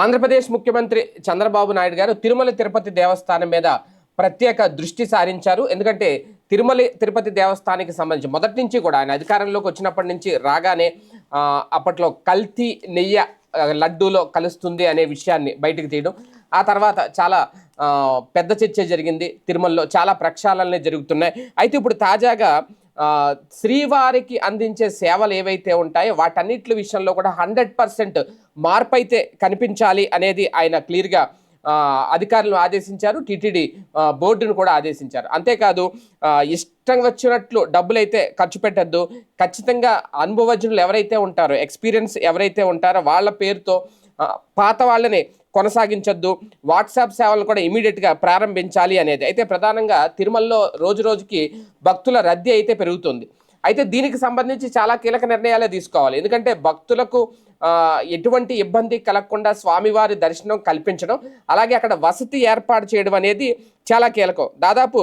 ఆంధ్రప్రదేశ్ ముఖ్యమంత్రి చంద్రబాబు నాయుడు గారు తిరుమల తిరుపతి దేవస్థానం మీద ప్రత్యేక దృష్టి సారించారు. ఎందుకంటే తిరుమల తిరుపతి దేవస్థానానికి సంబంధించి మొదటి నుంచి కూడా ఆయన అధికారంలోకి వచ్చినప్పటి నుంచి రాగానే అప్పట్లో కల్తీ నెయ్య లడ్డూలో కలుస్తుంది అనే విషయాన్ని బయటకు తీయడం. ఆ తర్వాత చాలా పెద్ద చర్చ జరిగింది తిరుమలలో. చాలా ప్రక్షాళనలు జరుగుతున్నాయి. అయితే ఇప్పుడు తాజాగా శ్రీవారికి అందించే సేవలు ఏవైతే ఉంటాయో వాటన్నిటి విషయంలో కూడా హండ్రెడ్ పర్సెంట్ మార్పు అయితే కనిపించాలి అనేది ఆయన క్లియర్గా అధికారులను ఆదేశించారు టీటీడీ బోర్డును కూడా ఆదేశించారు. అంతేకాదు ఇష్టం వచ్చినట్లు డబ్బులు అయితే ఖర్చు పెట్టద్దు. ఖచ్చితంగా అనుభవజ్ఞులు ఎవరైతే ఉంటారో ఎక్స్పీరియన్స్ ఎవరైతే ఉంటారో వాళ్ళ పేరుతో పాత వాళ్ళని కొనసాగించొద్దు. వాట్సాప్ సేవలు కూడా ఇమీడియట్గా ప్రారంభించాలి అనేది. అయితే ప్రధానంగా తిరుమలలో రోజు రోజుకి భక్తుల రద్దీ అయితే పెరుగుతుంది. అయితే దీనికి సంబంధించి చాలా కీలక నిర్ణయాలే తీసుకోవాలి. ఎందుకంటే భక్తులకు ఎటువంటి ఇబ్బంది కలగకుండా స్వామివారి దర్శనం కల్పించడం అలాగే అక్కడ వసతి ఏర్పాటు చేయడం అనేది చాలా కీలకం. దాదాపు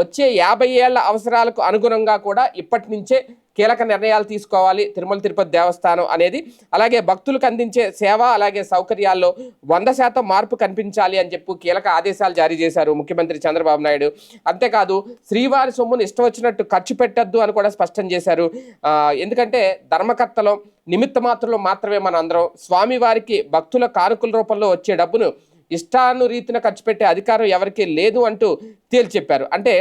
వచ్చే యాభై ఏళ్ళ అవసరాలకు అనుగుణంగా కూడా ఇప్పటి నుంచే కీలక నిర్ణయాలు తీసుకోవాలి తిరుమల తిరుపతి దేవస్థానం అనేది. అలాగే భక్తులకు అందించే సేవ అలాగే సౌకర్యాల్లో వంద శాతం మార్పు కనిపించాలి అని చెప్పి కీలక ఆదేశాలు జారీ చేశారు ముఖ్యమంత్రి చంద్రబాబు నాయుడు. అంతేకాదు శ్రీవారి సొమ్మును ఇష్టం వచ్చినట్టు ఖర్చు పెట్టద్దు అని కూడా స్పష్టం చేశారు. ఎందుకంటే ధర్మకర్తలో నిమిత్త మాత్రంలో మాత్రమే మన అందరం స్వామివారికి భక్తుల కానుకల రూపంలో వచ్చే డబ్బును ఇష్టానురీతిన ఖర్చు పెట్టే అధికారం ఎవరికీ లేదు అంటూ తేల్చెప్పారు. అంటే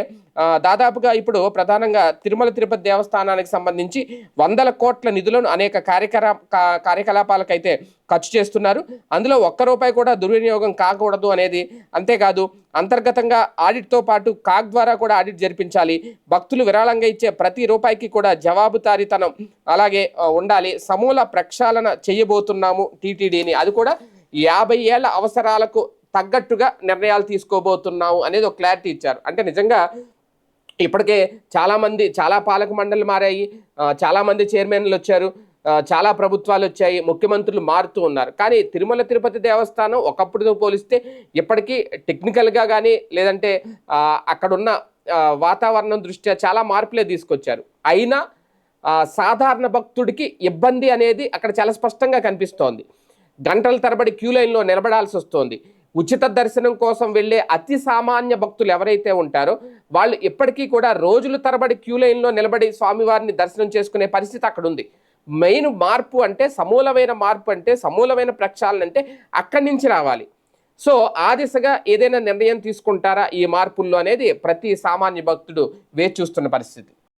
దాదాపుగా ఇప్పుడు ప్రధానంగా తిరుమల తిరుపతి దేవస్థానానికి సంబంధించి వందల కోట్ల నిధులను అనేక కార్యకలా కా- కార్యకలాపాలకైతే ఖర్చు చేస్తున్నారు. అందులో ఒక్క రూపాయి కూడా దుర్వినియోగం కాకూడదు అనేది అంతేకాదు అంతర్గతంగా ఆడిట్తో పాటు కాగ్ ద్వారా కూడా ఆడిట్ జరిపించాలి. భక్తులు విరాళంగా ఇచ్చే ప్రతి రూపాయికి కూడా జవాబుదారీతనం అలాగే ఉండాలి. సమూల ప్రక్షాళన చేయబోతున్నాము టీటీడీని. అది కూడా యాభై ఏళ్ళ అవసరాలకు తగ్గట్టుగా నిర్ణయాలు తీసుకోబోతున్నాము అనేది ఒక క్లారిటీ ఇచ్చారు. అంటే నిజంగా ఇప్పటికే చాలామంది చాలా పాలక మండలి మారాయి చాలామంది చైర్మన్లు వచ్చారు చాలా ప్రభుత్వాలు వచ్చాయి ముఖ్యమంత్రులు మారుతూ ఉన్నారు. కానీ తిరుమల తిరుపతి దేవస్థానం ఒకప్పుడుతో పోలిస్తే ఇప్పటికీ టెక్నికల్గా కానీ లేదంటే అక్కడున్న వాతావరణం దృష్ట్యా చాలా మార్పులే తీసుకొచ్చారు. అయినా సాధారణ భక్తుడికి ఇబ్బంది అనేది అక్కడ చాలా స్పష్టంగా కనిపిస్తోంది. గంటల తరబడి క్యూ లైన్లో నిలబడాల్సి వస్తోంది. ఉచిత దర్శనం కోసం వెళ్ళే అతి సామాన్య భక్తులు ఎవరైతే ఉంటారో వాళ్ళు ఇప్పటికీ కూడా రోజుల తరబడి క్యూ లైన్లో నిలబడి స్వామివారిని దర్శనం చేసుకునే పరిస్థితి అక్కడ ఉంది మెయిన్ మార్పు అంటే సమూలమైన మార్పు అంటే సమూలమైన ప్రక్షాళన అంటే అక్కడి నుంచి రావాలి. సో ఆ దిశగా ఏదైనా నిర్ణయం తీసుకుంటారా? ఈ మార్పుల్లో అనేది ప్రతి సామాన్య భక్తుడు వేచి చూస్తున్న పరిస్థితి.